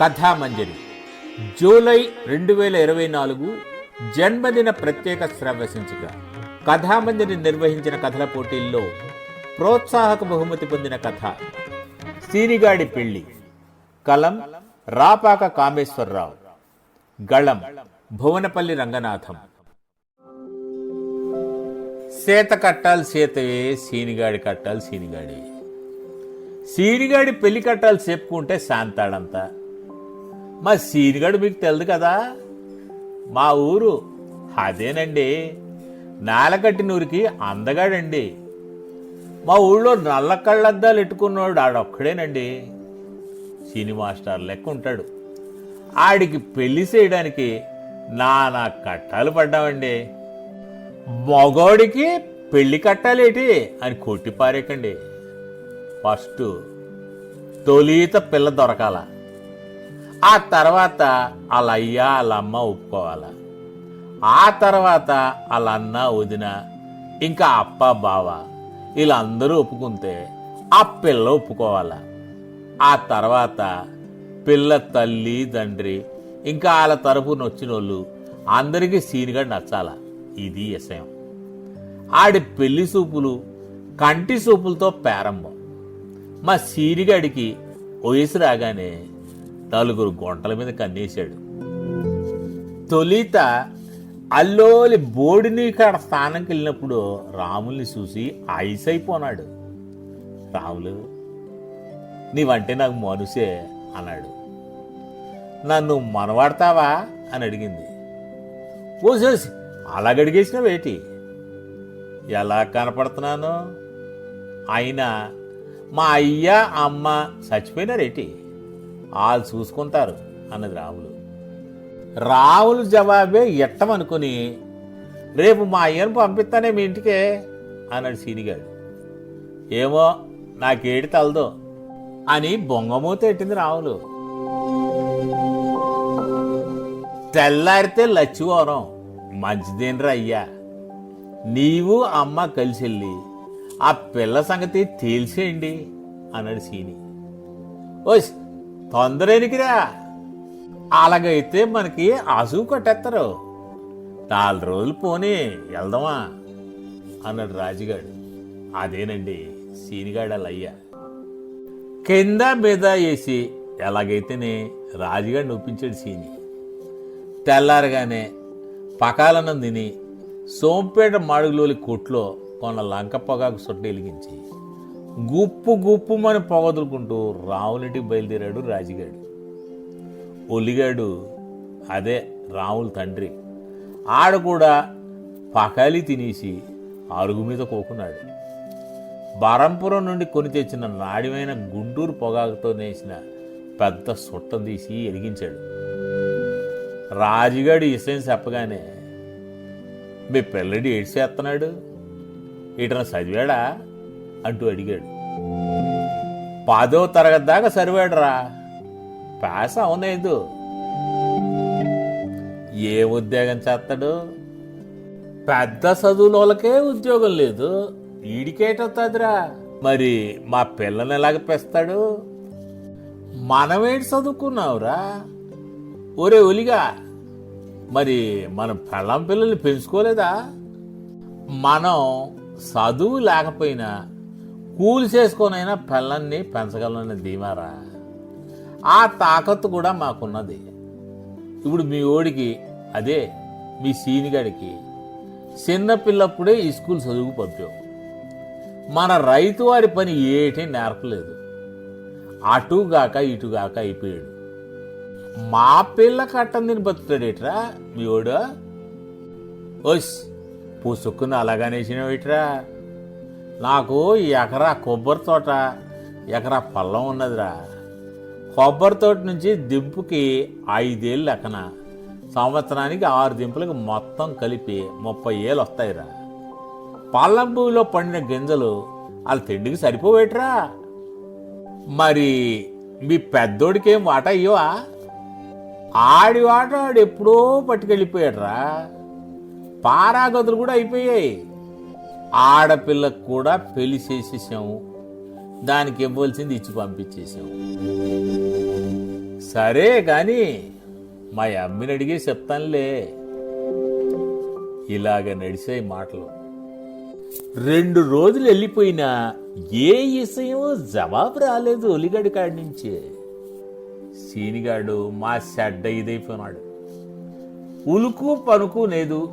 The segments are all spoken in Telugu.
కథామంజరి. జూలై రెండు వేల ఇరవై నాలుగు జన్మదిన ప్రత్యేక శ్రవ్య సంచిక కథామంజరి నిర్వహించిన కథల పోటీల్లో ప్రోత్సాహక బహుమతి పొందిన కథ సీనిగాడి పెళ్ళి కలం రాపాక కామేశ్వరరావు గళం భువనపల్లి రంగనాథం. సీత కట్టాలి సీతయే సీనిగాడి కట్టాలి సీనిగాడి. సీనిగాడి పెళ్ళి కట్టాలి చెప్పుకుంటే శాంతాడంతా. మా సీనిగాడు మీకు తెలియదు కదా? మా ఊరు అదేనండి. నాలకట్టినూరికి అందగాడండి. మా ఊళ్ళో నల్ల కళ్ళద్దాలు ఎట్టుకున్నాడు ఆడొక్కడేనండి. సినీ మాస్టర్ లెక్క ఉంటాడు. ఆడికి పెళ్ళి చేయడానికి నానా కట్టాలు పడ్డామండి. మగోడికి పెళ్ళి కట్టాలేటి అని కొట్టి పారేకండి ఫస్ట్ తొలిత పిల్ల దొరకాల. ఆ తర్వాత వాళ్ళ అయ్య వాళ్ళ అమ్మ ఒప్పుకోవాలా? ఆ తర్వాత వాళ్ళ అన్న వదిన ఇంకా అప్ప బావ వీళ్ళందరూ ఒప్పుకుంటే ఆ పిల్ల ఒప్పుకోవాలా? ఆ తర్వాత పిల్ల తల్లి తండ్రి ఇంకా వాళ్ళ తరపున వచ్చిన వాళ్ళు అందరికీ సీన్గా నచ్చాల? ఇది విషయం. ఆడి పెళ్ళి సూపులు కంటి సూపులతో ప్రారంభం. మా సీనిగాడికి వయసు రాగానే నలుగురు గుంటల మీద కన్నేశాడు. తొలిత అల్లోలి బోడిని కాడ స్థానంకి వెళ్ళినప్పుడు రాముల్ని చూసి ఐస్ అయిపోనాడు రాములు నీవంటే నాకు మనసే అన్నాడు. నన్ను మనవాడతావా? అని అడిగింది. ఓసేసి అలా గడిగేసిన ఎలా కనపడుతున్నాను? అయినా మా అయ్య అమ్మ చచ్చిపోయినారేటి? వాళ్ళు చూసుకుంటారు అన్నది రాములు రాములు జవాబే ఎట్టమనుకుని రేపు మా అయ్యను పంపిస్తానే మీ ఇంటికే అన్నాడు సీనిగాడు. ఏమో నాకేడి తలదో అని బొంగమూత ఎట్టింది రాములు. తెల్లారితే లచ్చివరం మంచిదేనరా అయ్యా. నీవు అమ్మ కలిసి వెళ్ళి ఆ పిల్ల సంగతి తేల్చేయండి అన్నాడు సీని. ఓస్ తొందర ఎనికిరా అలాగైతే మనకి ఆసు కొట్టేస్తారు నాలుగు రోజులు పోనీ వెళ్దామా? అన్నాడు రాజుగాడు. అదేనండి సీనిగాడు అలా అయ్యా కింద మీద వేసి ఎలాగైతేనే రాజుగాడిని ఒప్పించాడు సీని. తెల్లారగానే పకాలనం తిని సోంపేట మాడుగులోలి కొట్లో కొన్న లంక పొగాకు సొట్ట వెలిగించి గుప్పు గుప్పుమని పొగదులుకుంటూ రావులింటికి బయలుదేరాడు రాజుగాడు. ఒలిగాడు అదే రాముల తండ్రి. ఆడ కూడా పకాలి తినేసి అరుగు మీద కోకున్నాడు. బరంపురం నుండి కొని తెచ్చిన నాడిమైన గుంటూరు పొగాకుతో నేసిన పెద్ద సుట్టం తీసి ఎరిగించాడు. రాజుగాడు ఇసయం చెప్పగానే మీ పిల్లడి ఏడ్చేస్తున్నాడు ఇటన చదివాడా? అంటూ అడిగాడు. పదో తరగతి దాకా సరివాడురా పాస్ అవునేదు ఏ ఉద్యోగం చేస్తాడు పెద్ద చదువుల వాళ్ళకే ఉద్యోగం లేదు. ఈడికేటవుతుందిరా మరి మా పిల్లని ఎలాగ పెస్తాడు? మనమేంటి చదువుకున్నావురా? ఒరే ఒలిగా. మరి మనం పెళ్ళం పిల్లల్ని పెంచుకోలేదా? మనం చదువు లేకపోయినా కూలి చేసుకొనైనా పిల్లల్ని పెంచగలనని ధీమారా? ఆ తాకత్తు కూడా మాకున్నది. ఇప్పుడు మీ ఓడికి అదే మీ సీనిగాడికి చిన్నపిల్లప్పుడే ఈ స్కూల్ చదువుకు పంపాం. మన రైతు వారి పని ఏటి నేర్పలేదు. అటుగాక ఇటుగాక అయిపోయాడు. మా పిల్ల కట్టం బతుకుతాడేట్రా మీ ఓడు? ఓస్ పుసుక్కుని అలాగనేసినవేట్రా? నాకు ఎకరా కొబ్బరి తోట ఎకరా పళ్ళం ఉన్నదిరా. కొబ్బరి తోట నుంచి దింపుకి ఐదేళ్ళు లెక్కన. సంవత్సరానికి ఆరు దింపులకు మొత్తం కలిపి ముప్పై ఏళ్ళు వస్తాయిరా. పళ్ళం భూమిలో పండిన గింజలు వాళ్ళ తిండికి సరిపోవేట్రా మరి మీ పెద్దోడికేం వాట అయ్యవా ఆడి వాట ఆడు ఎప్పుడో పట్టుకెళ్ళిపోయాడురా. పారాగదులు కూడా అయిపోయాయి. ఆడపిల్లకు కూడా పెళ్ళి చేసేసాము. దానికి ఇవ్వాల్సింది ఇచ్చి పంపించేసాము. సరే కాని మా అమ్మిని అడిగే చెప్తానులే. ఇలాగ నడిచాయి మాటలు. రెండు రోజులు వెళ్ళిపోయినా ఏ విషయం జవాబు రాలేదు ఒలిగడి కాడి నుంచి. సీనిగాడు మా షెడ్డ ఇదైపోయినాడు ఉలుకు పనుకు లేదు.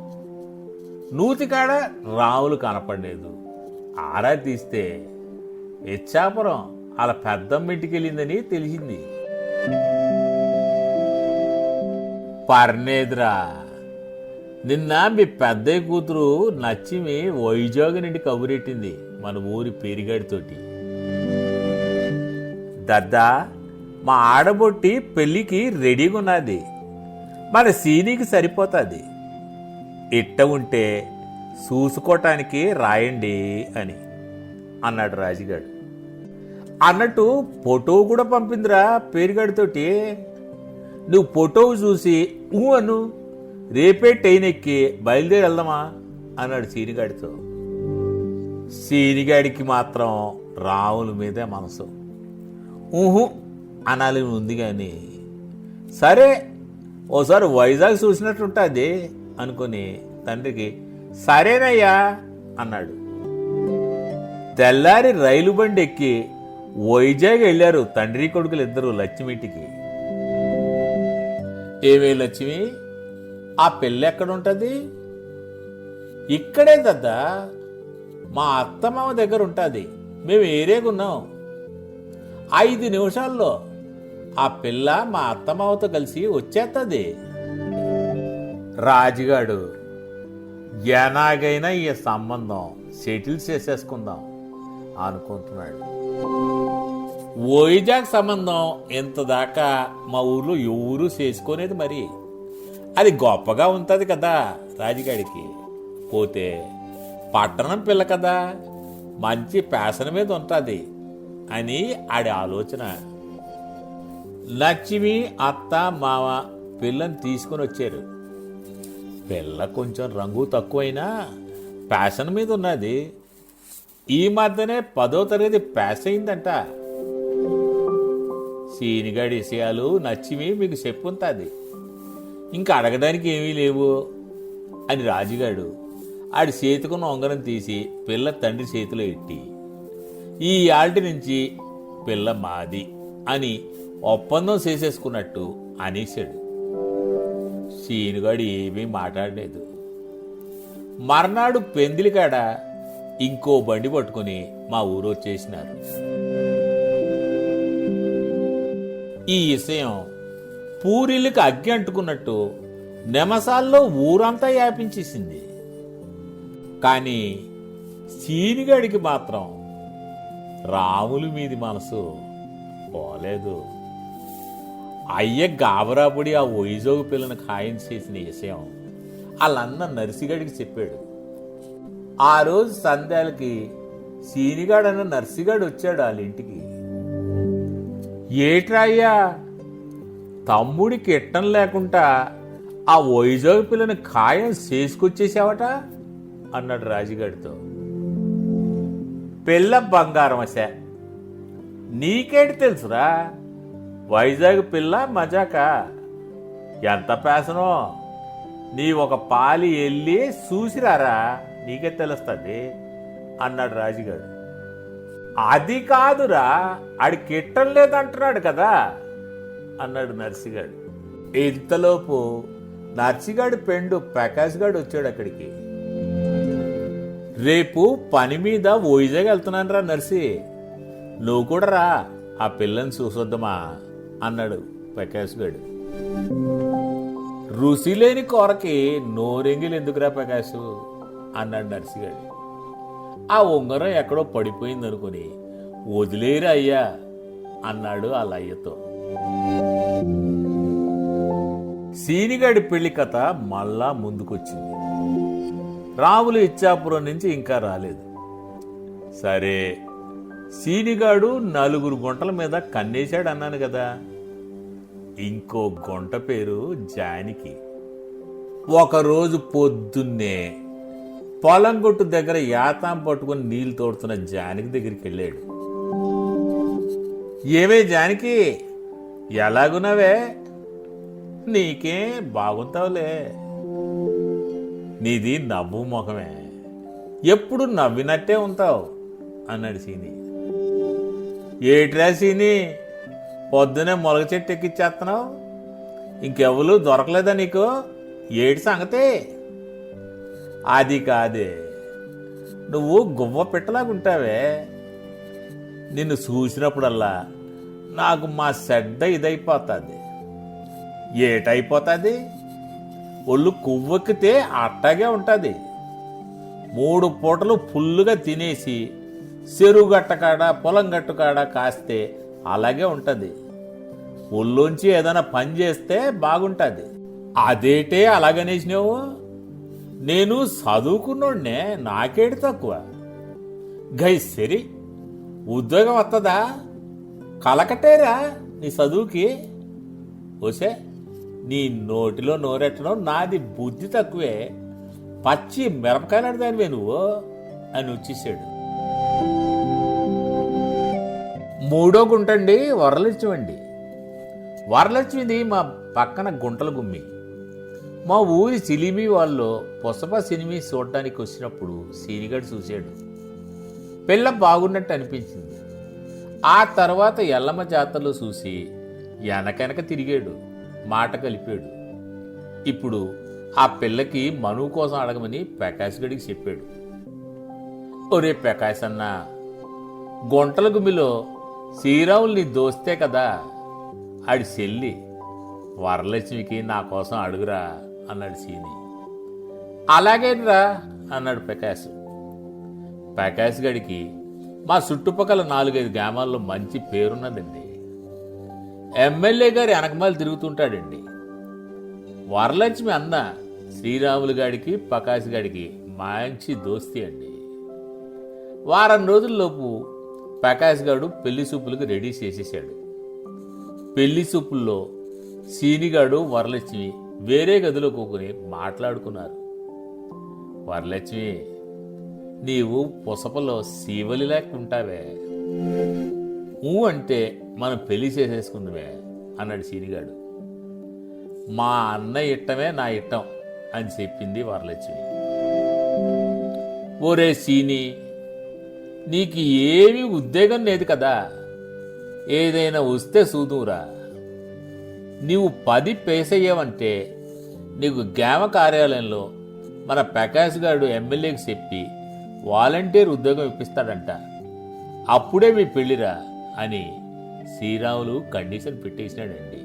నూతికాడ రావులు కనపడలేదు. ఆరా తీస్తే ఇచ్చాపురం అలా పెద్దమ్మింటికి వెళ్ళిందని తెలిసింది. పర్నేదురా నిన్న మీ పెద్దయ్య కూతురు నచ్చిమి వైజాగ్ నుండి కబురెట్టింది మన ఊరి పేరిగాడితోటి. దద్దా మా ఆడబొట్టి పెళ్ళికి రెడీగా ఉన్నది మన సీనికి సరిపోతుంది. ఇట్ట ఉంటే చూసుకోవటానికి రాయండి అని అన్నాడు రాజుగాడు. అన్నట్టు ఫోటో కూడా పంపిందిరా పేరుగాడితోటి. నువ్వు ఫోటో చూసి ఊ అను రేపే ట్రైన్ ఎక్కి బయలుదేరి వెళ్దామా అన్నాడు సీనిగాడితో. సీనిగాడికి మాత్రం రావుల మీదే మనసు. ఊహు అనాలి ఉంది కానీ సరే ఓసారి వైజాగ్ చూసినట్టుంటుంది. అనుకుని తండ్రికి సరేనయ్యా అన్నాడు. తెల్లారి రైలు బండి ఎక్కి వైజాగ్ వెళ్ళారు తండ్రి కొడుకులు ఇద్దరు లక్ష్మింటికి. ఏమే లక్ష్మి ఆ పెళ్ళి ఎక్కడుంటుంది ఇక్కడే దద్దా మా అత్తమామ దగ్గర ఉంటుంది మేము ఏరేగున్నాం ఐదు నిమిషాల్లో ఆ పిల్ల మా అత్తమామతో కలిసి వచ్చేస్తుంది రాజుగాడు ఎలాగైనా ఈ సంబంధం సెటిల్ చేసేసుకుందాం అనుకుంటున్నాడు. వైజాగ్ సంబంధం ఇంత దాకా మా ఊర్లో ఎవరు చేసుకునేది మరి. అది గొప్పగా ఉంటుంది కదా రాజుగాడికి. పోతే పట్టణం పిల్ల కదా మంచి ప్యాసన మీద ఉంటుంది అని ఆడి ఆలోచన. లక్ష్మి అత్త మామ పిల్లని తీసుకొని వచ్చారు. పిల్ల కొంచెం రంగు తక్కువైనా ప్యాషన్ మీద ఉన్నది. ఈ మధ్యనే పదో తరగతి ప్యాస్ అయిందంట. సీనిగాడి విషయాలు నచ్చివి మీకు చెప్పుంటుంది. ఇంకా అడగడానికి ఏమీ లేవు అని రాజుగాడు ఆడి చేతికున్న ఉంగరం తీసి పిల్ల తండ్రి చేతిలో ఎట్టి. ఈ ఆల్టి నుంచి పిల్ల మాది అని ఒప్పందం చేసేసుకున్నట్టు అనేశాడు. సీనుగాడు ఏమీ మాట్లాడలేదు. మర్నాడు పెందిలికాడ ఇంకో బండి పట్టుకుని మా ఊరు వచ్చేసినారు. ఈ విషయం పూరిళ్ళకి అగ్గి అంటుకున్నట్టు నెమసాల్లో ఊరంతా వ్యాపించేసింది కానీ సీనిగాడికి మాత్రం రాములు మీది మనసు పోలేదు. అయ్య గాబరాపడి ఆ వైజోగు పిల్లను ఖాయం చేసిన విషయం వాళ్ళన్న నర్సిగాడికి చెప్పాడు. ఆ రోజు సంధ్యాలకి సీనిగాడన్న నర్సిగాడు వచ్చాడు వాళ్ళ ఇంటికి. ఏట్రాయ్యా తమ్ముడికి ఇట్టం లేకుండా ఆ వైజాగ్ పిల్లని ఖాయం చేసుకొచ్చేసావట? అన్నాడు రాజుగాడితో. పిల్ల బంగారం నీకేంటి తెలుసురా? వైజాగ్ పిల్ల మజాక? ఎంత పేసనో నీ ఒక పాలి వెళ్ళి చూసిరారా నీకే తెలుస్తుంది అన్నాడు రాజుగాడు అది కాదురా ఆడి కిట్టం లేదంటున్నాడు కదా అన్నాడు నర్సిగాడు. ఇంతలోపు నర్సిగాడు పెండు ప్రకాష్గాడు వచ్చాడు అక్కడికి. రేపు పని మీద వైజాగ్ వెళ్తున్నాను రా నర్సి. నువ్వు కూడా రా ఆ పిల్లని చూసొద్దమా? అన్నాడు ప్రకాష్ గడు. రుచి లేని కూరకి నోరెంగిలు ఎందుకురా ప్రకాశు అన్నాడు నర్సిగాడు ఆ ఉంగరం ఎక్కడో పడిపోయింది అనుకుని వదిలేరు అయ్యా? అన్నాడు ఆ లయ్యతో. సీనిగాడి పెళ్ళి కథ మళ్ళా ముందుకొచ్చింది. రాములు ఇచ్చాపురం నుంచి ఇంకా రాలేదు. సరే సీనిగాడు నలుగురు గుంటల మీద కన్నేశాడు అన్నాను కదా. ఇంకో గుంట పేరు జానికి. ఒకరోజు పొద్దున్నే పొలం గొట్టు దగ్గర యాతాం పట్టుకుని నీళ్ళు తోడుతున్న జానికి దగ్గరికి వెళ్ళాడు. ఏమే జానికి ఎలాగున్నావే? నీకే బాగుంటావులే. నీది నవ్వు ముఖమే ఎప్పుడు నవ్వినట్టే ఉంటావు అన్నాడు సీని. ఏట్రా సీని? పొద్దునే మొలగ చెట్టు ఎక్కిచ్చేస్తున్నావు ఇంకెవరు దొరకలేదా నీకు? ఏటి సంగతి? అది కాదే. నువ్వు గువ్వ పెట్టలాగుంటావే నిన్ను చూసినప్పుడల్లా నాకు మా సెడ్డ ఇదైపోతుంది. ఏటైపోతుంది? ఒళ్ళు కొవ్వెక్కితే అట్టాగే ఉంటుంది. మూడు పూటలు ఫుల్లుగా తినేసి చెరువు గట్టకాడ పొలం గట్టుకాడ కాస్తే అలాగే ఉంటుంది. ఒళ్ళోంచి ఏదైనా పని చేస్తే బాగుంటుంది. అదేటే అలాగనేసినావు నేను చదువుకున్నోడ్నే నాకేటి తక్కువ. గై సరి ఉద్యోగం వస్తుందా కలకటేరా నీ చదువుకి? ఓసే నీ నోటిలో నోరెట్టడం నాది బుద్ధి తక్కువే. పచ్చి మిరపకాయలాడదానివే నువ్వు? అని వచ్చేసాడు. మూడో గుంట అండి. వరలక్ష్మి అండి వరలక్ష్మిది మా పక్కన గుంటల గుమ్మి. మా ఊరి సిలిమి వాళ్ళు పొసప సినిమీ చూడటానికి వచ్చినప్పుడు సీనిగడు చూశాడు. పిల్ల బాగున్నట్టు అనిపించింది. ఆ తర్వాత ఎల్లమ్మ జాతరలో చూసి వెనకెనక తిరిగాడు మాట కలిపాడు. ఇప్పుడు ఆ పిల్లకి మనువు కోసం అడగమని ప్రకాష్ గడికి చెప్పాడు. ఒరే ప్రకాష్ అన్న గుంటల గుమ్మిలో శ్రీరాములు నీ దోస్తే కదా ఆడి చెల్లి వరలక్ష్మికి నా కోసం అడుగురా అన్నాడు సీని. అలాగేరా అన్నాడు ప్రకాష్. ప్రకాష్ గడికి మా చుట్టుపక్కల నాలుగైదు గ్రామాల్లో మంచి పేరున్నదండి. ఎమ్మెల్యే గారి వెనకమాలు తిరుగుతుంటాడండి. వరలక్ష్మి అన్న శ్రీరాములు గాడికి ప్రకాష్ గాడికి మంచి దోస్తి అండి. వారం రోజుల్లోపు ప్రకాష్ గారు పెళ్ళి సూపులకు రెడీ చేసేసాడు. పెళ్ళి సూపుల్లో సీనిగాడు వరలక్ష్మి వేరే గదిలో కూకుని మాట్లాడుకున్నారు. వరలక్ష్మి నీవు పుసపలో శీవలి ఉంటావే ఊ అంటే మనం పెళ్ళి చేసేసుకుందువే అన్నాడు సీనిగాడు మా అన్న ఇట్టమే నా ఇట్టం అని చెప్పింది వరలక్ష్మి. ఓరే సీని నీకు ఏమీ ఉద్వేగం లేదు కదా? ఏదైనా వస్తే చూదురా నీవు పది పేసయ్యావంటే నీకు గ్రామ కార్యాలయంలో మన ప్రకాష్ గారు ఎమ్మెల్యేకి చెప్పి వాలంటీర్ ఉద్యోగం ఇప్పిస్తాడంట. అప్పుడే మీ పెళ్ళిరా అని శ్రీరాములు కండిషన్ పెట్టేసినాడండి.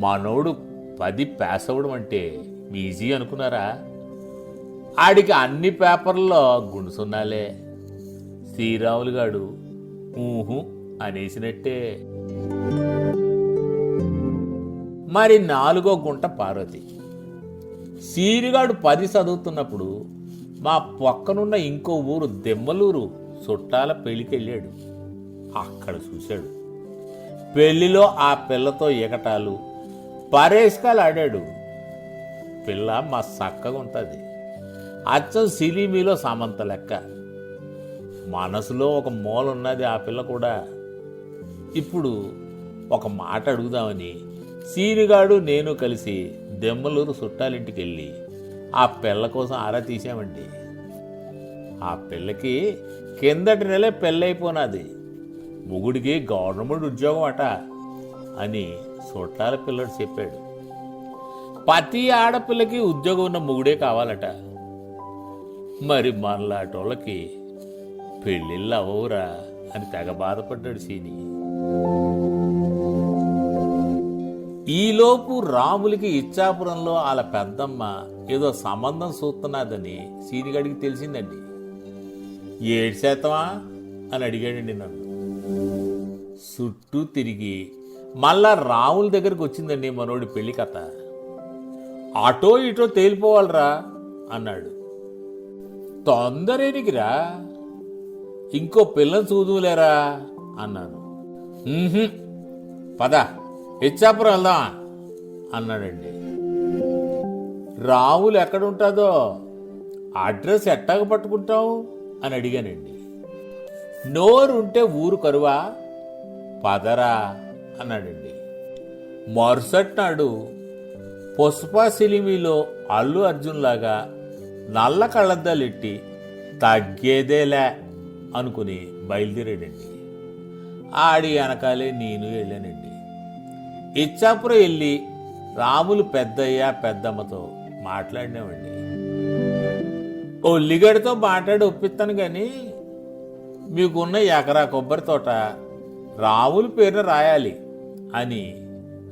మనోడు పది పాస్ అవ్వడం అంటే ఈజీ అనుకున్నారా? ఆడికి అన్ని పేపర్లలో గుణసున్నాలే. శ్రీరాములు గాడు ఊహు అనేసినట్టే. మరి నాలుగో గుంట పార్వతి. సీరిగాడు పది చదువుతున్నప్పుడు మా పక్కనున్న ఇంకో ఊరు దెమ్మలూరు చుట్టాల పెళ్ళికెళ్ళాడు. అక్కడ చూశాడు. పెళ్ళిలో ఆ పిల్లతో ఎగటాలు పరేష్కాలు ఆడాడు. పిల్ల మా చక్కగా ఉంటుంది అచ్చం సిలిమీలో సామంత లెక్క. మనసులో ఒక మూల ఉన్నది ఆ పిల్ల కూడా. ఇప్పుడు ఒక మాట అడుగుదామని సీనిగాడు నేను కలిసి దెమ్మలూరు చుట్టాలింటికి వెళ్ళి ఆ పిల్ల కోసం ఆరా తీసామండి ఆ పిల్లకి కిందటి నెలే పెళ్ళైపోనాది. మొగుడికి గవర్నమెంట్ ఉద్యోగం అట అని చుట్టాల పిల్లడు చెప్పాడు. ప్రతి ఆడపిల్లకి ఉద్యోగం ఉన్న మొగుడే కావాలట. మరి మనలాటోళ్ళకి పెళ్ళిళ్ళు అవ్వవురా అని తెగ బాధపడ్డాడు సీని. ఈలోపు రాములకి ఇచ్చాపురంలో వాళ్ళ పెద్దమ్మ ఏదో సంబంధం చూస్తున్నదని సీనిగడికి తెలిసిందండి. ఏడు శాతమా అని అడిగాడండి నన్ను. చుట్టూ తిరిగి మళ్ళా రాముల దగ్గరికి వచ్చిందండి మనోడి పెళ్ళి కథ. అటో ఇటో తేలిపోవాలరా అన్నాడు. తొందరేనికిరా ఇంకో పిల్లని చూదులేరా అన్నాను. పద ఇచ్చాపురం వెళ్దాం అన్నాడండి. రాములు ఎక్కడుంటుందో అడ్రస్ ఎట్టాగ పట్టుకుంటావు? అని అడిగానండి. నోరుంటే ఊరు కరువా? పదరా అన్నాడండి. మరుసటి నాడు పుష్పశిలిమిలో అల్లు అర్జున్ లాగా నల్ల కళ్ళద్దాలెట్టి తగ్గేదేలే. అనుకుని బయలుదేరాడండి. ఆడి వెనకాలే నేను వెళ్ళానండి. ఇచ్చాపురం వెళ్ళి రాములు పెద్దయ్య పెద్దమ్మతో మాట్లాడినామండి. ఒల్లిగడితో మాట్లాడి ఒప్పిస్తాను కానీ మీకున్న ఎకరా కొబ్బరి తోట రాములు పేరున రాయాలి అని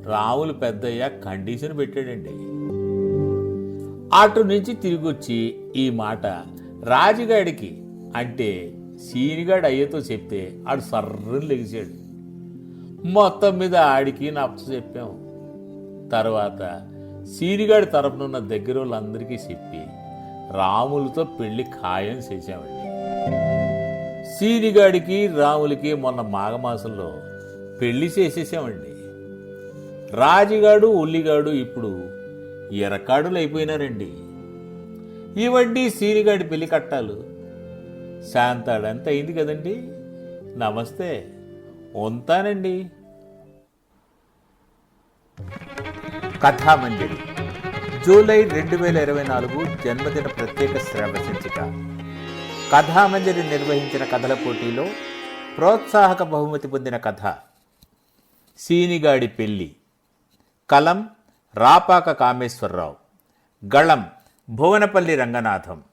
రాములు పెద్దయ్య కండిషన్ పెట్టాడండి. అటు నుంచి తిరిగొచ్చి ఈ మాట రాజుగాడికి అంటే సీనిగాడు అయ్యతో చెప్తే ఆడు సర్రని లెగిసాడు. మొత్తం మీద ఆడికి నచ్చ చెప్పాము తర్వాత సీనిగాడి తరపునున్న దగ్గర వాళ్ళందరికీ చెప్పి రాములతో పెళ్ళి ఖాయం చేశామండి. సీనిగాడికి రాములకి మొన్న మాఘమాసంలో పెళ్ళి చేసేసామండి. రాజుగాడు ఉల్లిగాడు ఇప్పుడు ఎరకాడులు అయిపోయినారండి ఇవండి సీనిగాడి పెళ్ళి కట్టాలు. శాంతాడంత అయింది కదండి. నమస్తే. ఉంటానండి. కథామంజరి జూలై రెండు వేల ఇరవై నాలుగు జన్మదిన ప్రత్యేక శ్రవ సంచిక. కథామంజరి నిర్వహించిన కథల పోటీలో ప్రోత్సాహక బహుమతి పొందిన కథ. సీనిగాడి పెళ్ళి కలం రాపాక కామేశ్వరరావు. గళం భువనపల్లి రంగనాథం.